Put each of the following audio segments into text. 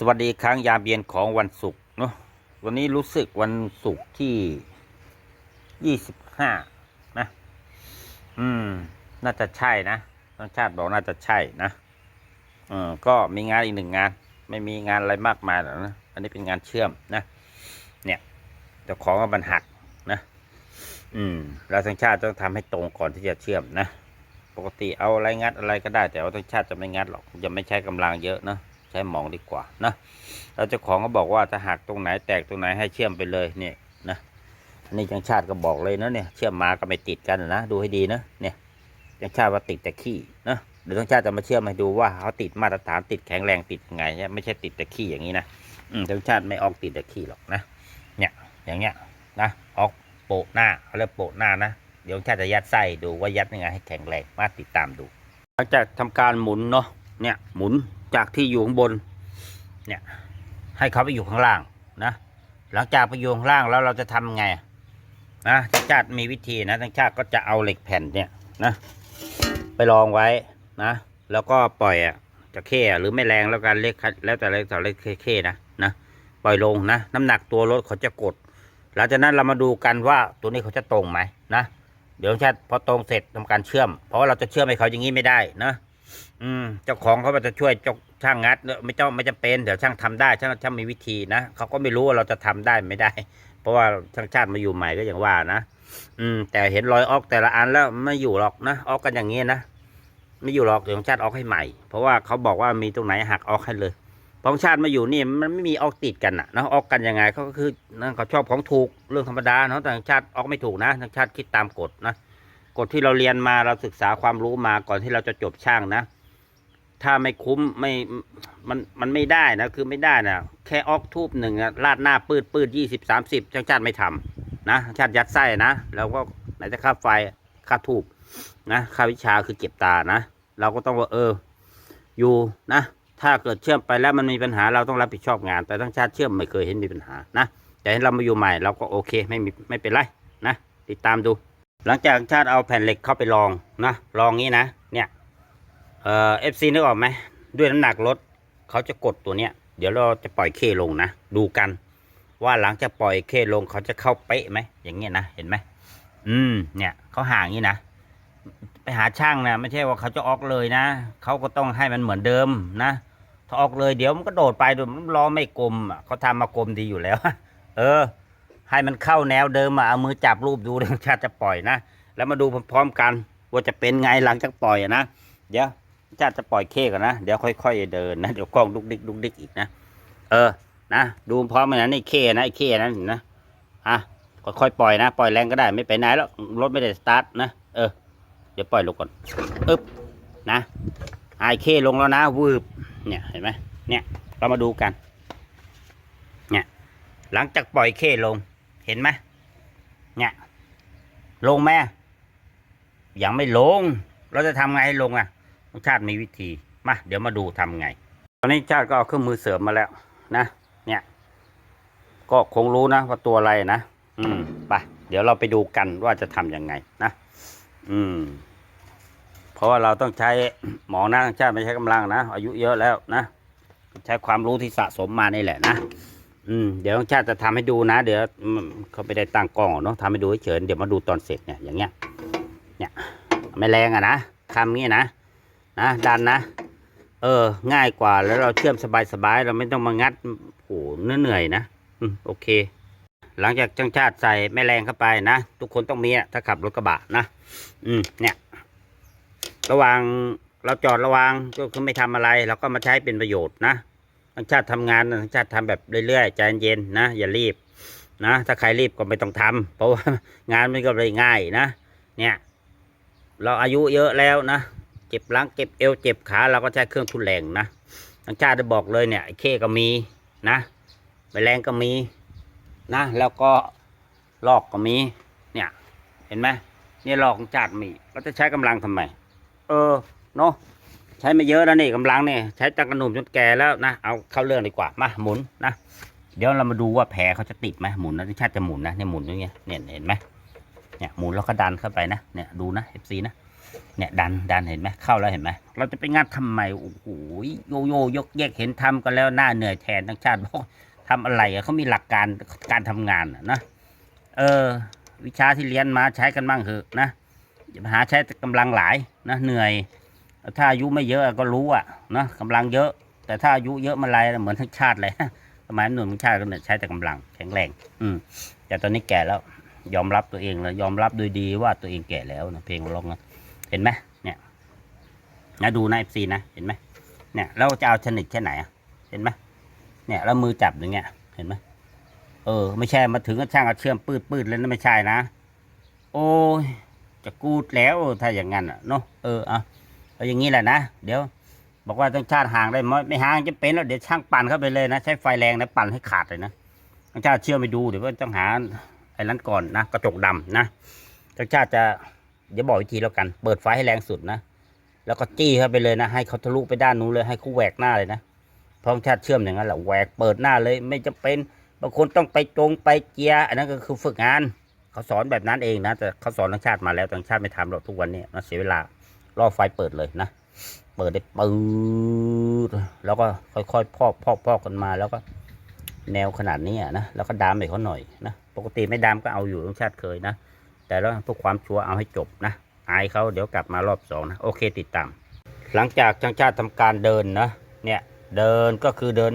สวัสดีครั้งยามเย็นของวันศุกร์เนาะวันนี้รู้สึกวันศุกร์ที่ยี่สิบห้านะ อืม น่าจะใช่นะทั้งชาติบอกน่าจะใช่นะเออก็มีงานอีกหนึ่งงาน ไม่มีงานอะไรมากมายหรอกนะอันนี้เป็นงานเชื่อมนะเนี่ยจ้าของก็บันหักนะอืมแล้วทั้งชาติต้องทำให้ตรงก่อนที่จะเชื่อมนะปกติเอาอะไรงัดอะไรก็ได้ แต่ว่าทั้งชาติจะไม่งัดหรอกจะไม่ใช้กำลังเยอะนะ ใช้หมองดีกว่านะแล้วเจ้าของก็บอกว่าถ้าหักตรงไหนแตกตรงไหนให้เชื่อมไปเลยเนี่ยนะอันนี้จังชาติก็บอกเลยนะเนี่ยเชื่อมมาก็ไม่ติดกันนะดูให้ดีนะเนี่ยจังชาติว่าติดแต่ขี้นะเดี๋ยวจังชาติจะมาเชื่อมให้ดูว่าเขาติดมาตรฐานติดแข็งแรงติดยังไงเนี่ยไม่ใช่ติดแต่ขี้อย่างนี้นะอืมจังชาติไม่ออกติดแต่ขี้หรอกนะเนี่ยอย่างเงี้ยนะออกโปะหน้าเขาเรียกโปะหน้านะเดี๋ยวจังชาติจะยัดไส้ดูว่ายัดยังไงให้แข็งแรงมาติดตามดู หลังจากทำการหมุนเนาะเนี่ยหมุน จากที่อยู่ข้างบน เนี่ย ให้เขาไปอยู่ข้างล่างนะ หลังจากไปอยู่ข้างล่างแล้วเราจะทำไงนะทางชาติมีวิธีนะทางชาติก็จะเอาเหล็กแผ่นเนี่ยนะไปรองไว้นะ แล้วก็ปล่อยอะจะเข้หรือไม่แรงแล้วกันเล็กแล้วแต่เล็กต่อเล็กเข้นะนะปล่อยลงนะ น้ำหนักตัวรถเขาจะกด หลังจากนั้นเรามาดูกันว่าตัวนี้เขาจะตรงไหมนะเดี๋ยวชาติพอตรงเสร็จทำการเชื่อม เพราะว่าเราจะเชื่อมให้เขาอย่างนี้ไม่ได้นะ อืม เจ้าของเขาจะช่วยเจ้าช่างงัดไม่ต้องไม่จำเป็นเดี๋ยวช่างทำได้ช่างช่างมีวิธีนะเขาก็ไม่รู้ว่าเราจะทำได้ไม่ได้ เพราะว่าช่างชาติมาอยู่ใหม่ก็อย่างว่านะอืม แต่เห็นรอยออกแต่ละอันแล้วไม่อยู่หรอกนะออกกันอย่างนี้นะไม่อยู่หรอกเดี๋ยวช่างชาติออกให้ใหม่ เพราะว่าเขาบอกว่ามีตรงไหนหักออกให้เลยเพราะช่างชาติมาอยู่นี่มันไม่มีออกติดกันนะนะออกกันยังไงเขาก็คือนั่นเขาชอบของถูกเรื่องธรรมดาเนาะแต่ช่างชาติออกไม่ถูกนะช่างชาติคิดตามกฎนะ กฎที่เราเรียนมาเราศึกษาความรู้มาก่อนที่เราจะจบช่างนะ ถ้าไม่คุ้มไม่มันมันไม่ได้นะคือไม่ได้นะแค่ออกทูบหนึ่งลาดหน้าปืดปืดยี่สิบสามสิบช่างชาติไม่ทำนะชาติยัดไส้นะแล้วก็ไหนจะค่าไฟค่าทูบนะค่าวิชาคือเก็บตานะ เราก็ต้องว่าเออ อยู่นะ ถ้าเกิดเชื่อมไปแล้วมันมีปัญหาเราต้องรับผิดชอบงาน แต่ทั้งชาติเชื่อมไม่เคยเห็นมีปัญหานะแต่เห็นเรามาอยู่ใหม่เราก็โอเคไม่มีไม่เป็นไรนะติดตามดู หลังจากชาติเอาแผ่นเหล็กเข้าไปลองนะลองงี้นะเนี่ยเอ่อฟซีนึกออกไหมด้วยน้ำหนักรถเขาจะกดตัวเนี้ยเดี๋ยวเราจะปล่อยเคลงนะดูกัน ว่าหลังจากปล่อยเคลงเขาจะเข้าเป๊ะไหมอย่างเงี้ยนะเห็นไหมอืมเนี่ยเขาห่างงี้นะไปหาช่างนะไม่ใช่ว่าเขาจะออกเลยนะเขาก็ต้องให้มันเหมือนเดิมนะถ้าออกเลยเดี๋ยวมันก็โดดไปโดดมันล้อไม่กลมเขาทำมากลมดีอยู่แล้ว เออ ให้มันเข้าแนวเดิมอะเอามือจับรูปดูเดี๋ยวชาติจะปล่อยนะ แล้วมาดูพร้อมๆกัน ว่าจะเป็นไงหลังจากปล่อยนะ เดี๋ยวชาติจะปล่อยเคก่อนนะ เดี๋ยวค่อยๆเดินนะ เดี๋ยวกล้องลุกดิกลุกดิกอีกนะ เออ นะ ดูพร้อมกันนะนี่เคนะไอ้เคนะเห็นนะ อะ ค่อยๆปล่อยนะ ปล่อยแรงก็ได้ไม่ไปไหนแล้ว รถไม่ได้สตาร์ทนะ เออ เดี๋ยวปล่อยลงก่อนอึ๊บ นะไอเคลงแล้วนะวืบ เนี่ย เห็นไหมเนี่ย เรามาดูกัน เนี่ย หลังจากปล่อยเคลง เห็นไหมเนี่ยลงไหมยังไม่ลง เราจะทำไงให้ลงอะชาติมีวิธีมาเดี๋ยวมาดูทำไง ตอนนี้ชาติก็เอาเครื่องมือเสริมมาแล้วนะ เนี่ย ก็คงรู้นะว่าตัวอะไรนะอืมไปเดี๋ยวเราไปดูกันว่าจะทำยังไงนะอืม เพราะว่าเราต้องใช้หมอนะชาติไม่ใช้กำลังนะอายุเยอะแล้วนะใช้ความรู้ที่สะสมมานี่แหละนะ อืมเดี๋ยวชาติจะทำให้ดูนะ เดี๋ยวเขาไม่ได้ตั้งกล้องเนาะทำให้ดูเฉยเดี๋ยวมาดูตอนเสร็จเนี่ยอย่างเงี้ย เนี่ยไม่แรงอะนะคำงี้นะนะดันนะ เออ ง่ายกว่าแล้วเราเชื่อมสบายๆเราไม่ต้องมางัดโอ้โหเหนื่อยนะอืมโอเค หลังจากจังชาติใส่แม่แรงเข้าไปนะทุกคนต้องมีอะถ้าขับรถกระบะนะอืมเนี่ย ระว่างเราจอดระว่างก็คือไม่ทำอะไรเราก็มาใช้เป็นประโยชน์นะ ทั้งชาติทำงานทั้งชาติทำแบบเรื่อยๆใจเย็นๆนะ อย่ารีบนะ ถ้าใครรีบก็ไม่ต้องทำเพราะว่างานมันก็เลยง่ายนะ เนี่ย เราอายุเยอะแล้วนะเจ็บหลังเจ็บเอวเจ็บขาเราก็ใช้เครื่องทุนแรงนะทั้งชาติได้บอกเลยเนี่ยเคก็มีนะใบแรงก็มีนะ แล้วก็ลอกก็มี เนี่ย เห็นไหมเนี่ยลอกของชาติมีเราจะใช้กำลังทำไม เออเนาะ ใช้ไม่เยอะแล้วนี่กำลังเนี่ยใช้ตั้งกระหนุ่มจนแก่แล้วนะเอาเข้าเรื่องดีกว่ามาหมุนนะเดี๋ยวเรามาดูว่าแผลเขาจะติดไหมหมุนนะที่ชาติจะหมุนนะเนี่ยหมุนอย่างเงี้ยเนี่ยเห็นไหมเนี่ยหมุนแล้วก็ดันเข้าไปนะเนี่ยดูนะเอฟซีนะเนี่ยดันดันเห็นไหมเข้าแล้วเห็นไหมเราจะไปงัดทำไมโอ้โหโยโย่ยกแยกเห็นทำกันแล้วหน้าเหนื่อยแทนทั้งชาติบอกทำอะไรเขามีหลักการการทำงานนะเออ วิชาที่เรียนมาใช้กันบ้างเถอะนะอย่ามาหาใช้แต่กำลังหลายนะเหนื่อย ถ้าอายุไม่เยอะก็รู้อะนะกำลังเยอะ แต่ถ้าอายุเยอะมาไรเหมือนทั้งชาติเลยสมัยหนุ่มทั้งชาติก็เนี่ยใช้แต่กำลังแข็งแรง อืมแต่ตอนนี้แก่แล้ว ยอมรับตัวเองแล้วยอมรับโดยดีว่าตัวเองแก่แล้วนะเพลงร้องนะเห็นไหมเนี่ยนะดูนะเอฟซีนะเห็นไหมเนี่ยเราจะเอาชนิดแค่ไหนอะเห็นไหมเนี่ยแล้วมือจับอย่างเงี้ย เห็นไหมเออ ไม่ใช่มาถึงก็ช่างเอาเชื่อมปืดปืดเลยนะไม่ใช่นะ โอ้ยจะกูดแล้วถ้าอย่างนั้นอะเนาะเออเอา เอาอย่างนี้แหละนะ เดี๋ยว บอกว่าต้องชาติห่างได้ไหมไม่ห่างจะเป็นแล้วเดี๋ยวช่างปั่นเข้าไปเลยนะ ใช้ไฟแรงนะปั่นให้ขาดเลยนะต้องชาติเชื่อมไปดูเดี๋ยวว่าต้องหาไอ้นั้นก่อนนะกระจกดำนะต้องชาติจะเดี๋ยวบอกวิธีแล้วกัน เปิดไฟให้แรงสุดนะ แล้วก็จี้เข้าไปเลยนะ ให้เขาทะลุไปด้านนู้นเลยให้เขาแหวกหน้าเลยนะเพราะต้องชาติเชื่อมอย่างนั้นแหละแหวกเปิดหน้าเลย ไม่จะเป็นบางคนต้องไปตรงไปเจียร์อันนั้นก็คือฝึกงาน เขาสอนแบบนั้นเองนะแต่เขาสอนทั้งชาติมาแล้วต่างชาติไม่ทำหรอกทุกวันนี้นเสียเวลา รอไฟเปิดเลยนะ เปิดได้ปืดแล้วก็ค่อยๆพอกพอกพอกกันมาแล้วก็แนวขนาดนี้นะ แล้วก็ดามไปเขาหน่อยนะ ปกติไม่ดามก็เอาอยู่ทั้งชาติเคยนะ แต่แล้วพื่อความชัวร์เอาให้จบนะ อายเขาเดี๋ยวกลับมารอบสองนะ โอเคติดตาม หลังจากช่างชาติทำการเดินนะ เนี่ย เดินก็คือเดิน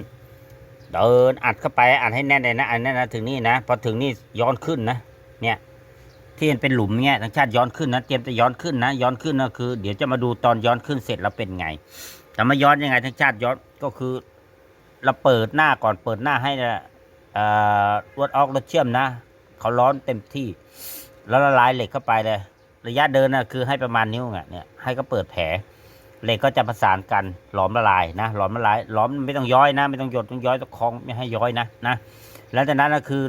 เดินอัดเข้าไปอัดให้แน่นเลยนะอันนั้นนะถึงนี่นะ พอถึงนี่ย้อนขึ้นนะ เนี่ย ที่มันเป็นหลุมเนี่ยทางชาติย้อนขึ้นนะเตรียมจะย้อนขึ้นนะ ย้อนขึ้นก็คือ เดี๋ยวจะมาดูตอนย้อนขึ้นเสร็จแล้วเป็นไงจะมาย้อนยังไงทางชาติย้อนก็คือ เราเปิดหน้าก่อนเปิดหน้าให้นะอ่อรวดออกรถเชื่อมนะเขาร้อนเต็มที่ แล้วละลายเหล็กเข้าไปเลย ระยะเดินนะคือให้ประมาณนิ้วอะเนี่ยให้ก็เปิดแผลเหล็กก็จะประสานกันหลอมละลายนะหลอมละลายหลอมไม่ต้องย้อยนะ ไม่ต้องหยดต้องย้อยต้องคล้องไม่ให้ย้อยนะนะแล้วจากนั้นก็คือ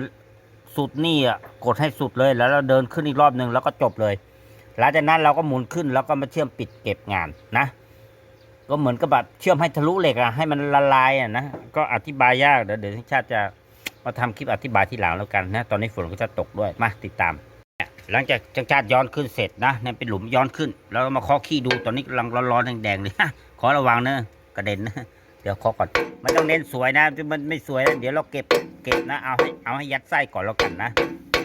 สุดนี่อะกดให้สุดเลยแล้วเราเดินขึ้นอีกรอบหนึ่งแล้วก็จบเลยหลังจากนั้นเราก็หมุนขึ้นแล้วก็มาเชื่อมปิดเก็บงานนะ ก็เหมือนกับแบบเชื่อมให้ทะลุเหล็กอะให้มันละลายอะนะก็อธิบายยากเดี๋ยวเดี๋ยวชาติจะมาทำคลิปอธิบายที่หลังแล้วกันนะ ตอนนี้ฝนก็จะตกด้วยมาติดตามหลังจากจังชาติย้อนขึ้นเสร็จนะเนี่ยเป็นหลุมย้อนขึ้น แล้วมาเคาะขี้ดูตอนนี้กำลังร้อนๆแดงๆเลยขอระวังเนอะกระเด็นนะ เดี๋ยวเคาะก่อนไม่ต้องเน้นสวยนะมันไม่สวยนะเดี๋ยวเราเก็บเก็บนะเอาให้เอาให้ยัดไส้ก่อนแล้วกันนะ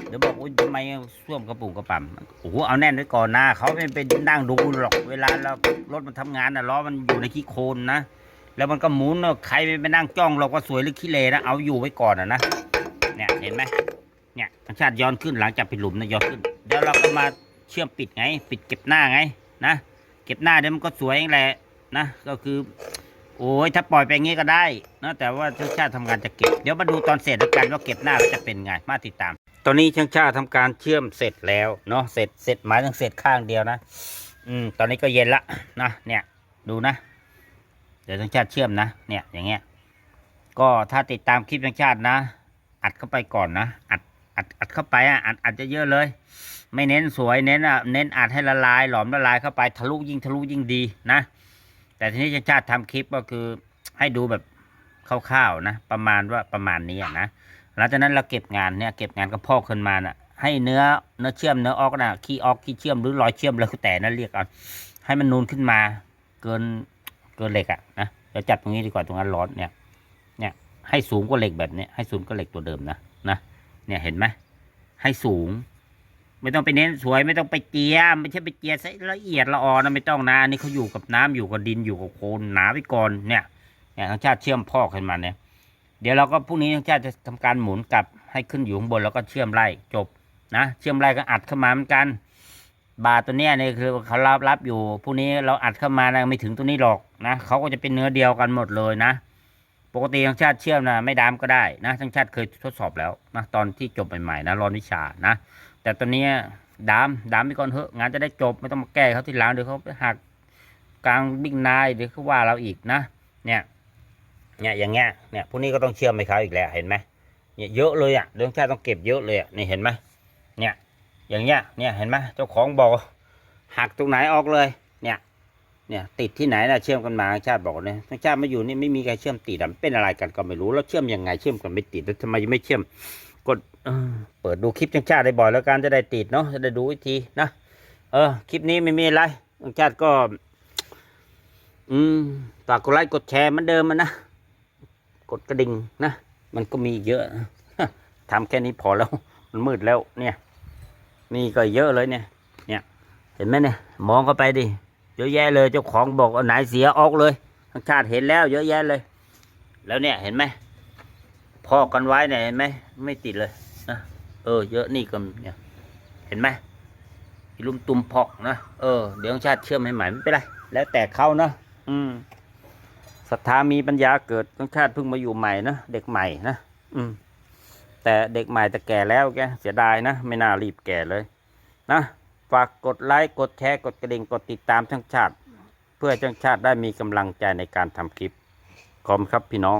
เดี๋ยวบอกอุ้ยทำไมส้วมกระปุกกระปั่มโอ้โหเอาแน่นไว้ก่อนนะเขาไม่เป็นนั่งดูหรอกเวลาเรารถมันทำงานนะล้อมันอยู่ในขี้โคลนนะแล้วมันก็หมุนนะใครไปนั่งจ้องเราก็สวยหรือขี้เลนะเอาอยู่ไว้ก่อนนะเนี่ยเห็นไหมเนี่ยธรรมชาติย้อนขึ้นหลังจากปิดหลุมนะย้อนขึ้นเดี๋ยวเราก็มาเชื่อมปิดไง ปิดเก็บหน้าไงนะเก็บหน้าเดี๋ยวมันก็สวยเองแหละนะก็คือ โอ้ยถ้าปล่อยไปงี้ก็ได้นะแต่ว่าช่างชาติทำงานจะเก็บ เดี๋ยวมาดูตอนเสร็จแล้วกันว่าเก็บหน้าแล้วจะเป็นไง มาติดตาม ตอนนี้ช่างชาติทำการเชื่อมเสร็จแล้วเนาะ เสร็จ เสร็จหมายถึงเสร็จข้างเดียวนะ อืม ตอนนี้ก็เย็นละนะ เนี่ย ดูนะ เดี๋ยวช่างชาติเชื่อมนะ เนี่ย อย่างเงี้ย ก็ถ้าติดตามคลิปช่างชาตินะ อัดเข้าไปก่อนนะ อัด อัด อัดเข้าไปอะ อัด อัดจะเยอะเลย ไม่เน้นสวย เน้นอะ เน้นอัดให้ละลาย หลอมละลายเข้าไป ทะลุยิ่งทะลุยิ่งดีนะ แต่ทีนี้ชาติทำคลิปก็คือให้ดูแบบคร่าวๆนะ ประมาณว่าประมาณนี้นะหลังจากนั้นเราเก็บงานเนี่ยเก็บงานก็พอกขึ้นมาน่ะ ให้เนื้อเนื้อเชื่อมเนื้อออกนะขี้ออกขี้เชื่อมหรือรอยเชื่อมแล้วแต่นั่นเรียกเอาให้มันนูนขึ้นมาเกินเกินเหล็กอะนะเดี๋ยวจับตรงนี้ดีกว่าตรงนั้นร้อนเนี่ยเนี่ยให้สูงกว่าเหล็กแบบนี้ให้สูงกว่าเหล็กตัวเดิมนะนะเนี่ยเห็นไหมให้สูง ไม่ต้องไปเน้นสวยไม่ต้องไปเจียไม่ใช่ไปเจียใส่ละเอียดละออนะไม่ต้องนะอันนี่เขาอยู่กับน้ำอยู่กับดินอยู่กับโคลนหนาไปก่อนเนี่ยเนี่ยทางชาติเชื่อมพอกขึ้นมาเนี่ยเดี๋ยวเราก็พรุ่งนี้ทางชาติจะทำการหมุนกลับให้ขึ้นอยู่ข้างบนแล้วก็เชื่อมไล่จบนะเชื่อมไล่ก็อัดเข้ามาเหมือนกัน บาตัวเนี้ยเนี่ยคือเขารับรับอยู่พรุ่งนี้เราอัดเข้ามานะไม่ถึงตัวนี้หรอกนะเขาก็จะเป็นเนื้อเดียวกันหมดเลยนะ ปกติทางชาติเชื่อมนะไม่ดามก็ได้นะทางชาติเคยทดสอบแล้วนะตอนที่จบใหม่ๆนะรอนวิชานะ แต่ตอนนี้ดามดามไปก่อนเถอะงานจะได้จบไม่ต้องมาแก้เขาที่หลังเดี๋ยวเขาไปหักกลางบิ๊กนายเดี๋ยวเขาว่าเราอีกนะเนี่ยเนี่ยอย่างเงี้ยเนี่ยพวกนี้ก็ต้องเชื่อมไปเขาอีกแล้วเห็นไหมเนี่ยเยอะเลยอะเรื่องชาติต้องเก็บเยอะเลยอะนี่เห็นไหมเนี่ยอย่างเงี้ยเนี่ยเห็นไหมเจ้าของบอกหักตรงไหนออกเลยเนี่ยเนี่ยติดที่ไหนนะเชื่อมกันมาชาติบอกเนี่ยชาติมาอยู่นี่ไม่มีใครเชื่อมติดเป็นอะไรกันก็ไม่รู้แล้วเชื่อมยังไงเชื่อมกันไม่ติดแล้วทำไมยังไม่เชื่อม กดเออเปิดดูคลิปช่างชาติได้บ่อยแล้วกันจะได้ติดเนาะจะได้ดูวิธีนะเออคลิปนี้ไม่มีอะไรทั้งชาติก็ อืมฝากกดไลค์กดแชร์เหมือนเดิมมันนะกดกระดิ่งนะมันก็มีอีกเยอะนะทำแค่นี้พอแล้ว มันมืดแล้วเนี่ย นี่ก็เยอะเลยเนี่ย เนี่ย เห็นไหมเนี่ย มองเข้าไปดิเยอะแยะเลยเจ้าของบอกเอาไหนเสียออกเลยทั้งชาติเห็นแล้ว เยอะแยะเลย แล้วเนี่ยเห็นไหม พอกกันไว้เนี่ยเห็นไหมไม่ติดเลยนะเออ เยอะนี่ก็เนี่ยเห็นไหมอีลุมตุมพอกนะเออเดี๋ยวทั้งชาติเชื่อมให้ใหม่ไม่เป็นไรแล้วแต่เขานะอืมศรัทธามีปัญญาเกิดทั้งชาติเพิ่งมาอยู่ใหม่นะเด็กใหม่นะอืมแต่เด็กใหม่แต่แก่แล้วแกเสียดายนะไม่น่ารีบแก่เลยนะฝากกดไลค์กดแชร์กดกระดิ่งกดติดตามทั้งชาติ เพื่อให้ทั้งชาติได้มีกำลังใจในการทำคลิปขอบคุณครับพี่น้อง